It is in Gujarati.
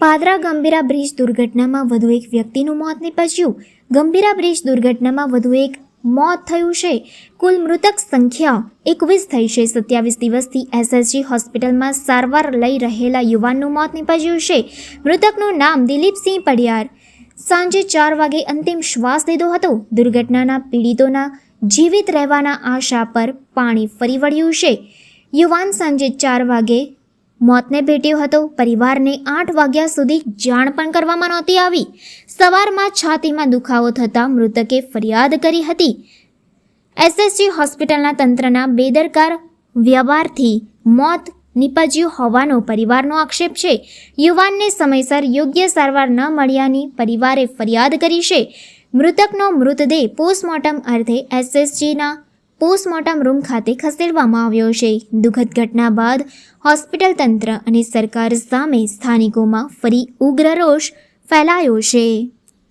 પાદરા ગંભીરા બ્રિજ દુર્ઘટનામાં વધુ એક વ્યક્તિનું મોત નિપજ્યું. ગંભીરા બ્રિજ દુર્ઘટનામાં વધુ એક મોત થયું છે. કુલ મૃતક સંખ્યા એકવીસ થઈ છે. સત્યાવીસ દિવસથી એસએસજી હોસ્પિટલમાં સારવાર લઈ રહેલા યુવાનનું મોત નિપજ્યું છે. મૃતકનું નામ દિલીપસિંહ પડિયાર સાંજે ચાર વાગે અંતિમ શ્વાસ લીધો હતો. દુર્ઘટનાના પીડિતોના જીવિત રહેવાના આશા પર પાણી ફરી વળ્યું છે. યુવાન સાંજે ચાર વાગે મોતને ભેટ્યો હતો. પરિવારને આઠ વાગ્યા સુધી જાણ પણ કરવામાં નહોતી આવી. સવારમાં છાતીમાં દુખાવો થતાં મૃતકે ફરિયાદ કરી હતી. એસએસજી હોસ્પિટલના તંત્રના બેદરકાર વ્યવહારથી મોત નીપજ્યું હોવાનો પરિવારનો આક્ષેપ છે. યુવાનને સમયસર યોગ્ય સારવાર ન મળ્યાની પરિવારે ફરિયાદ કરી છે. મૃતકનો મૃતદેહ પોસ્ટમોર્ટમ અર્થે એસએસજીના પોસ્ટમોર્ટમ રૂમ ખાતે ખસેડવામાં આવ્યો છે. દુઃખદ ઘટના બાદ હોસ્પિટલ તંત્ર અને સરકાર સામે સ્થાનિકોમાં ફરી ઉગ્ર રોષ ફેલાયો છે.